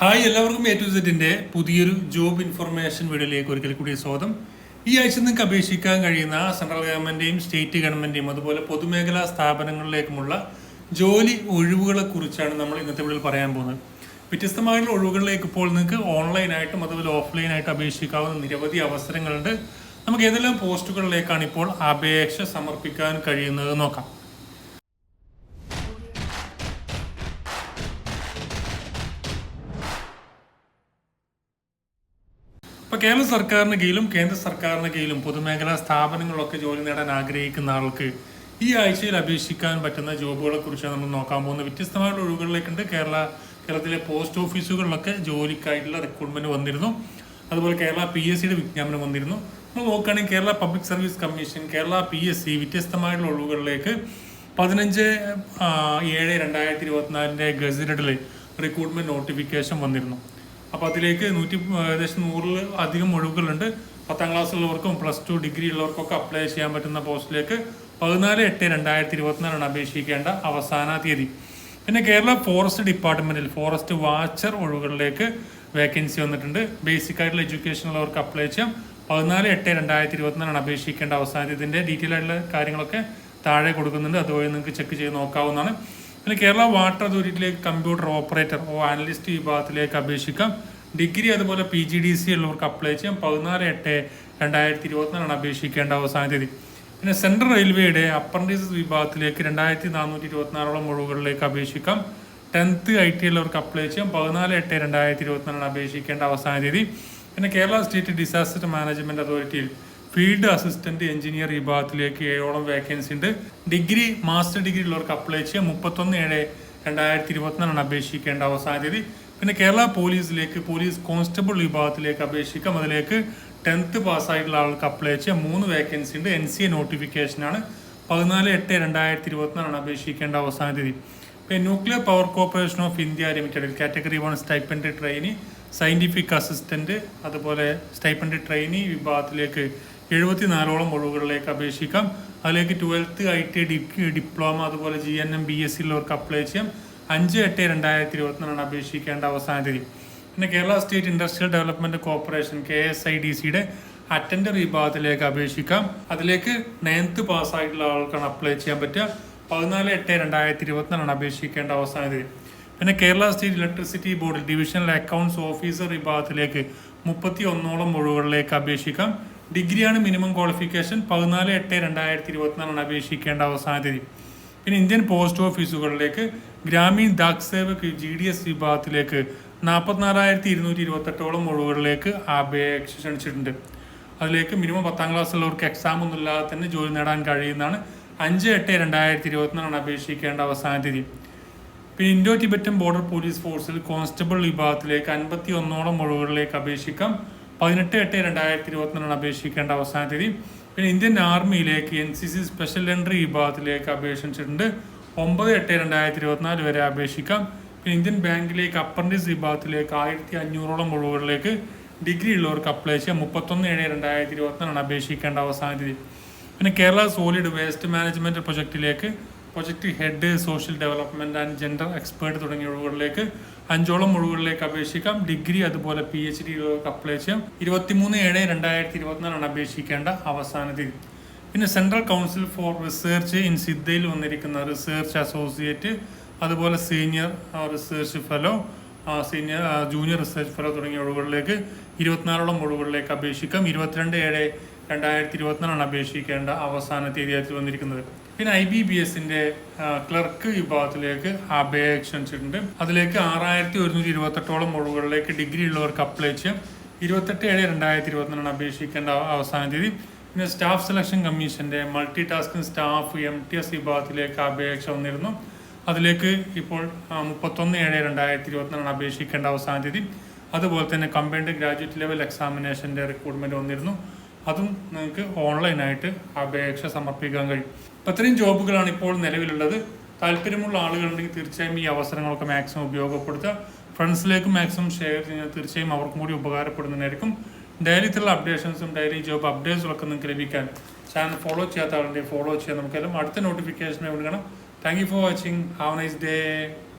Hi എല്ലാവർക്കും A to സെറ്റിന്റെ പുതിയൊരു ജോബ് ഇൻഫർമേഷൻ വീഡിയോയിലേക്ക് ഒരിക്കൽ കൂടി സ്വാഗതം. ഈ ആഴ്ച നിങ്ങൾക്ക് അപേക്ഷിക്കാൻ കഴിയുന്ന സെൻട്രൽ ഗവൺമെന്റിന്റെയും സ്റ്റേറ്റ് ഗവൺമെന്റിന്റെയും അതുപോലെ പൊതുമേഖലാ സ്ഥാപനങ്ങളിലേക്കുമുള്ള ജോലി ഒഴിവുകളെ കുറിച്ചാണ് നമ്മൾ ഇന്നത്തെ വീഡിയോയിൽ പറയാൻ പോകുന്നത്. വ്യത്യസ്തമായിട്ടുള്ള ഒഴിവുകളിലേക്ക് ഇപ്പോൾ നിങ്ങൾക്ക് ഓൺലൈനായിട്ടും അതുപോലെ ഓഫ്ലൈനായിട്ട് അപേക്ഷിക്കാവുന്ന നിരവധി അവസരങ്ങളുണ്ട്. നമുക്ക് ഏതെല്ലാം പോസ്റ്റുകളിലേക്കാണ് ഇപ്പോൾ അപേക്ഷ സമർപ്പിക്കാൻ കഴിയുന്നത് നോക്കാം. ഇപ്പൊ കേരള സർക്കാരിന് കീഴിലും കേന്ദ്ര സർക്കാരിന് കീഴിലും പൊതുമേഖലാ സ്ഥാപനങ്ങളൊക്കെ ജോലി നേടാൻ ആഗ്രഹിക്കുന്ന ആൾക്ക് ഈ ആഴ്ചയിൽ അപേക്ഷിക്കാൻ പറ്റുന്ന ജോബുകളെ കുറിച്ചാണ് നമ്മൾ നോക്കാൻ പോകുന്നത് വ്യത്യസ്തമായുള്ള ഒഴിവുകളിലേക്കുണ്ട്. കേരള കേരളത്തിലെ പോസ്റ്റ് ഓഫീസുകളിലൊക്കെ ജോലിക്കായിട്ടുള്ള റിക്രൂട്ട്മെന്റ് വന്നിരുന്നു. അതുപോലെ കേരള പി എസ് സിയുടെ വിജ്ഞാപനം വന്നിരുന്നു. നമ്മൾ നോക്കുകയാണെങ്കിൽ Kerala public service commission Kerala P S C വ്യത്യസ്തമായിട്ടുള്ള ഒഴിവുകളിലേക്ക് പതിനഞ്ച് ഏഴ് രണ്ടായിരത്തി ഇരുപത്തിനാലിന്റെ ഗസറ്റഡിൽ റിക്രൂട്ട്മെന്റ് നോട്ടിഫിക്കേഷൻ വന്നിരുന്നു. അപ്പോൾ അതിലേക്ക് നൂറ്റി ഏകദേശം നൂറിൽ അധികം ഒഴിവുകളുണ്ട്. പത്താം ക്ലാസ്സുള്ളവർക്കും പ്ലസ് ടു ഡിഗ്രി ഉള്ളവർക്കൊക്കെ അപ്ലൈ ചെയ്യാൻ പറ്റുന്ന പോസ്റ്റിലേക്ക് പതിനാല് എട്ട് രണ്ടായിരത്തി ഇരുപത്തിനാലാണ് അപേക്ഷിക്കേണ്ട അവസാന തീയതി. പിന്നെ കേരള ഫോറസ്റ്റ് ഡിപ്പാർട്ട്മെന്റിൽ ഫോറസ്റ്റ് വാച്ചർ ഒഴിവുകളിലേക്ക് വേക്കൻസി വന്നിട്ടുണ്ട്. ബേസിക് ആയിട്ടുള്ള എഡ്യൂക്കേഷൻ ഉള്ളവർക്ക് അപ്ലൈ ചെയ്യാം. പതിനാല് എട്ട് രണ്ടായിരത്തി ഇരുപത്തിനാലാണ് അപേക്ഷിക്കേണ്ട അവസാന തീയതി ഇതിന്റെ ഡീറ്റെയിൽ ആയിട്ടുള്ള കാര്യങ്ങളൊക്കെ താഴെ കൊടുക്കുന്നുണ്ട്. അതുവഴി നിങ്ങൾക്ക് ചെക്ക് ചെയ്ത് നോക്കാവുന്നതാണ്. പിന്നെ കേരള വാട്ടർ അതോറിറ്റിയിലേക്ക് കമ്പ്യൂട്ടർ ഓപ്പറേറ്റർ ഓ അനലിസ്റ്റ് വിഭാഗത്തിലേക്ക് അപേക്ഷിക്കാം. ഡിഗ്രി അതുപോലെ പി ജി ഡി സി ഉള്ളവർക്ക് അപ്ലൈ ചെയ്യാം. പതിനാല് എട്ട് രണ്ടായിരത്തി ഇരുപത്തിനാലാണ് അപേക്ഷിക്കേണ്ട അവസാന തീയതി. പിന്നെ സെൻട്രൽ റെയിൽവേയുടെ അപ്രന്റീസസ് വിഭാഗത്തിലേക്ക് രണ്ടായിരത്തി നാനൂറ്റി ഇരുപത്തിനാലോളം ഒഴിവുകളിലേക്ക് അപേക്ഷിക്കാം. ടെൻത്ത് ഐ ടി ഉള്ളവർക്ക് അപ്ലൈ ചെയ്യാം. പതിനാല് എട്ട് രണ്ടായിരത്തി ഇരുപത്തിനാലാണ് അപേക്ഷിക്കേണ്ട അവസാന തീയതി. പിന്നെ കേരള സ്റ്റേറ്റ് ഡിസാസ്റ്റർ മാനേജ്മെന്റ് അതോറിറ്റിയിൽ ഫീൽഡ് അസിസ്റ്റന്റ് എഞ്ചിനീയർ വിഭാഗത്തിലേക്ക് ഏഴോളം വേക്കൻസി ഉണ്ട്. ഡിഗ്രി മാസ്റ്റർ ഡിഗ്രി ഉള്ളവർക്ക് അപ്ലൈ ചെയ്യുക മുപ്പത്തൊന്ന് ഏഴ് രണ്ടായിരത്തി ഇരുപത്തിനാലാണ് അപേക്ഷിക്കേണ്ട അവസാന തീയതി. പിന്നെ കേരള പോലീസിലേക്ക് പോലീസ് കോൺസ്റ്റബിൾ വിഭാഗത്തിലേക്ക് അപേക്ഷിക്കാം. അതിലേക്ക് ടെൻത്ത് പാസ്സായിട്ടുള്ള ആൾക്ക് അപ്ലൈ ചെയ്യുക മൂന്ന് വേക്കൻസി ഉണ്ട്. എൻ സി എ നോട്ടിഫിക്കേഷനാണ് പതിനാല് എട്ട് രണ്ടായിരത്തി ഇരുപത്തിനാലാണ് അപേക്ഷിക്കേണ്ട അവസാന തീയതി. പിന്നെ nuclear power corporation of India ലിമിറ്റഡിൽ category one stipend trainee scientific assistant അതുപോലെ സ്റ്റൈപ്പൻഡ് ട്രെയിനി വിഭാഗത്തിലേക്ക് എഴുപത്തിനാലോളം ഒഴിവുകളിലേക്ക് അപേക്ഷിക്കാം. അതിലേക്ക് ട്വൽത്ത് ഐ ടി ഡിപ്ലോമ അതുപോലെ G N M B S സിയിലുള്ളവർക്ക് apply ചെയ്യാം. അഞ്ച് എട്ട് രണ്ടായിരത്തി ഇരുപത്തിനാണ് അപേക്ഷിക്കേണ്ട അവസാന തീയതി. പിന്നെ Kerala state industrial development corporation K S I D സിയുടെ അറ്റൻഡർ വിഭാഗത്തിലേക്ക് അപേക്ഷിക്കാം. അതിലേക്ക് നയൻത്ത് പാസ്സായിട്ടുള്ള ആൾക്കാണ് അപ്ലൈ ചെയ്യാൻ പറ്റുക. പതിനാല് എട്ട് രണ്ടായിരത്തി ഇരുപത്തിനാലാണ് അപേക്ഷിക്കേണ്ട അവസാന തീയതി. പിന്നെ കേരള സ്റ്റേറ്റ് ഇലക്ട്രിസിറ്റി ബോർഡിൽ ഡിവിഷണൽ അക്കൗണ്ട്സ് ഓഫീസർ വിഭാഗത്തിലേക്ക് മുപ്പത്തി ഒന്നോളം ഒഴിവുകളിലേക്ക് അപേക്ഷിക്കാം. ഡിഗ്രിയാണ് മിനിമം ക്വാളിഫിക്കേഷൻ. പതിനാല് എട്ട് രണ്ടായിരത്തി ഇരുപത്തിനാലാണ് അപേക്ഷിക്കേണ്ട അവസാന തീയതി. പിന്നെ Indian post ഓഫീസുകളിലേക്ക് Gramin Dak Sevak G D S വിഭാഗത്തിലേക്ക് നാൽപ്പത്തിനാലായിരത്തി ഇരുന്നൂറ്റി ഇരുപത്തെട്ടോളം ഒഴിവുകളിലേക്ക് അപേക്ഷ ക്ഷണിച്ചിട്ടുണ്ട്. അതിലേക്ക് മിനിമം പത്താം ക്ലാസ് ഉള്ളവർക്ക് എക്സാം ഒന്നും ഇല്ലാതെ തന്നെ ജോലി നേടാൻ കഴിയുന്നതാണ്. അഞ്ച് എട്ട് രണ്ടായിരത്തി ഇരുപത്തിനാലാണ് അപേക്ഷിക്കേണ്ട അവസാന തീയതി. പിന്നെ ഇൻഡോ ടിബറ്റൻ ബോർഡർ പോലീസ് ഫോഴ്സിൽ കോൺസ്റ്റബിൾ വിഭാഗത്തിലേക്ക് അൻപത്തി ഒന്നോളം ഒഴിവുകളിലേക്ക് അപേക്ഷിക്കാം. പതിനെട്ട് എട്ട് രണ്ടായിരത്തി ഇരുപത്തിനാലാണ് അപേക്ഷിക്കേണ്ട അവസാന തീയതി. പിന്നെ Indian ആർമിയിലേക്ക് N C C special entry വിഭാഗത്തിലേക്ക് അപേക്ഷിച്ചിട്ടുണ്ട്. ഒമ്പത് എട്ട് രണ്ടായിരത്തി ഇരുപത്തിനാല് വരെ അപേക്ഷിക്കാം. പിന്നെ ഇന്ത്യൻ ബാങ്കിലേക്ക് അപ്രന്റീസ് വിഭാഗത്തിലേക്ക് ആയിരത്തി അഞ്ഞൂറോളം ഒഴിവുകളിലേക്ക് ഡിഗ്രി ഉള്ളവർക്ക് അപ്ലൈ ചെയ്യാം. മുപ്പത്തൊന്ന് ഏഴ് രണ്ടായിരത്തി ഇരുപത്തിനാലാണ് അപേക്ഷിക്കേണ്ട അവസാന തീയതി. പിന്നെ Kerala solid waste management പ്രൊജക്റ്റിലേക്ക് project head social development and gender expert തുടങ്ങിയ ഒഴിവുകളിലേക്ക് അഞ്ചോളം ഒഴിവുകളിലേക്ക് അപേക്ഷിക്കാം. ഡിഗ്രി അതുപോലെ പി എച്ച് ഡി അപ്ലൈ ചെയ്യാം. ഇരുപത്തിമൂന്ന് ഏഴ് രണ്ടായിരത്തി ഇരുപത്തിനാലാണ് അപേക്ഷിക്കേണ്ട അവസാന തീയതി. പിന്നെ central council for research in സിദ്ധയിൽ വന്നിരിക്കുന്ന റിസർച്ച് അസോസിയേറ്റ് അതുപോലെ senior research fellow senior junior research fellow തുടങ്ങിയ ഒഴിവുകളിലേക്ക് ഇരുപത്തിനാലോളം ഒഴിവുകളിലേക്ക് അപേക്ഷിക്കാം. ഇരുപത്തിരണ്ട് ഏഴ് രണ്ടായിരത്തി ഇരുപത്തിനാലാണ് അപേക്ഷിക്കേണ്ട അവസാന തീയതിയായിട്ട് വന്നിരിക്കുന്നത്. പിന്നെ ഐ ബി ബി എസിന്റെ ക്ലർക്ക് വിഭാഗത്തിലേക്ക് അപേക്ഷ ക്ഷണിച്ചിട്ടുണ്ട് അതിലേക്ക് ആറായിരത്തി ഒരുന്നൂറ്റി ഇരുപത്തെട്ടോളം ഒഴിവുകളിലേക്ക് ഡിഗ്രി ഉള്ളവർക്ക് അപ്ലൈ ചെയ്യാം. ഇരുപത്തെട്ട് ഏഴ് രണ്ടായിരത്തി ഇരുപത്തിനാണ് അപേക്ഷിക്കേണ്ട അവസാന തീയതി. പിന്നെ സ്റ്റാഫ് സെലക്ഷൻ കമ്മീഷന്റെ multi tasking staff M T S വിഭാഗത്തിലേക്ക് അപേക്ഷ വന്നിരുന്നു. അതിലേക്ക് ഇപ്പോൾ മുപ്പത്തൊന്ന് ഏഴ് രണ്ടായിരത്തി ഇരുപത്തിനാണ് അപേക്ഷിക്കേണ്ട അവസാന തീയതി. അതുപോലെ തന്നെ കമ്പൈൻഡ് ഗ്രാജുവേറ്റ് ലെവൽ എക്സാമിനേഷന്റെ റിക്രൂട്ട്മെന്റ് വന്നിരുന്നു. അതും നിങ്ങൾക്ക് ഓൺലൈനായിട്ട് അപേക്ഷ സമർപ്പിക്കാൻ കഴിയും. അപ്പം ഇത്രയും ജോബുകളാണ് ഇപ്പോൾ നിലവിലുള്ളത്. താല്പര്യമുള്ള ആളുകളുണ്ടെങ്കിൽ തീർച്ചയായും ഈ അവസരങ്ങളൊക്കെ മാക്സിമം ഉപയോഗപ്പെടുത്തുക. ഫ്രണ്ട്സിലേക്ക് മാക്സിമം ഷെയർ ചെയ്യുക. തീർച്ചയായും അവർക്കും കൂടി ഉപകാരപ്പെടുന്നതായിരിക്കും. ഡെയിലി ഇത്തരം അപ്ഡേഷൻസും ഡെയിലി ജോബ് അപ്ഡേറ്റ്സും ഒക്കെ നിങ്ങൾക്ക് ലഭിക്കാൻ ചാനൽ ഫോളോ ചെയ്യാത്ത ആളുണ്ടെങ്കിൽ ഫോളോ ചെയ്യാൻ നമുക്കെല്ലാം അടുത്ത നോട്ടിഫിക്കേഷനെ വിളിക്കണം. Thank you for watching have nice day